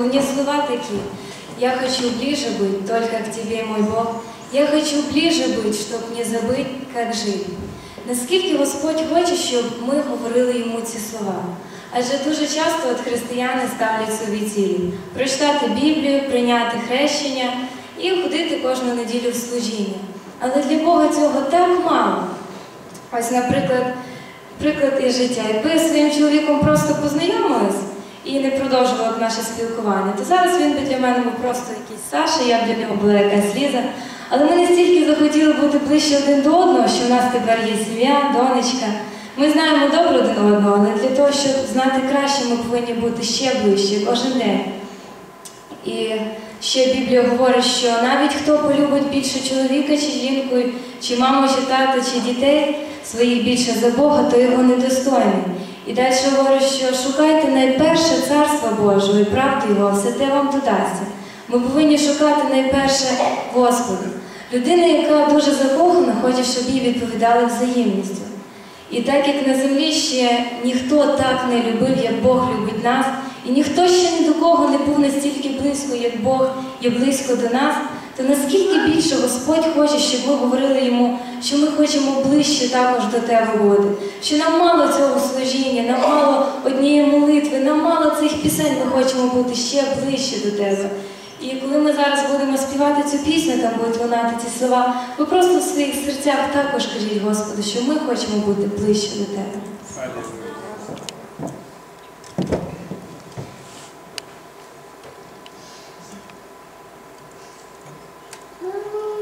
Мне слова такие. Я хочу ближе быть, только к тебе, мой Бог. Я хочу ближе быть, щоб не забыть, як жити. Наскільки Господь хоче, щоб ми говорили йому ці слова? Адже дуже часто от християни ставлять собі цілі прочитати Біблію, прийняти хрещення і ходити кожну неділю в служіння. Але для Бога цього так мало. Ось, наприклад, приклад із життя. Якби я зі своїм чоловіком просто познайомилась і не продовжувала наше спілкування, то зараз він би для мене був просто якийсь Саша, я б для нього була якась Ліза. Але ми настільки захотіли бути ближче один до одного, що в нас тепер є сім'я, донечка. Ми знаємо добре один одного, але для того, щоб знати краще, ми повинні бути ще ближче кожен день. І ще Біблія говорить, що навіть хто полюбить більше чоловіка чи жінку, чи маму, чи тата, чи дітей своїх більше за Бога, то його недостойний. І далі говорить, що шукайте найперше царство Божого і правду Його, все те вам додасться. Ми повинні шукати найперше Господа. Людина, яка дуже закохана, хоче, щоб їй відповідали взаємністю. І так як на землі ще ніхто так не любив, як Бог любить нас, і ніхто ще ні до кого не був настільки близько, як Бог є близько до нас, то наскільки більше Господь хоче, щоб ми говорили йому, що ми хочемо ближче також до тебе бути, що нам мало цього служіння, нам мало однієї молитви, нам мало цих пісень, ми хочемо бути ще ближче до тебе. І коли ми зараз будемо співати цю пісню, там будуть лунати ці слова, ви просто в своїх серцях також кажіть Господу, що ми хочемо бути ближче до тебе. Woo!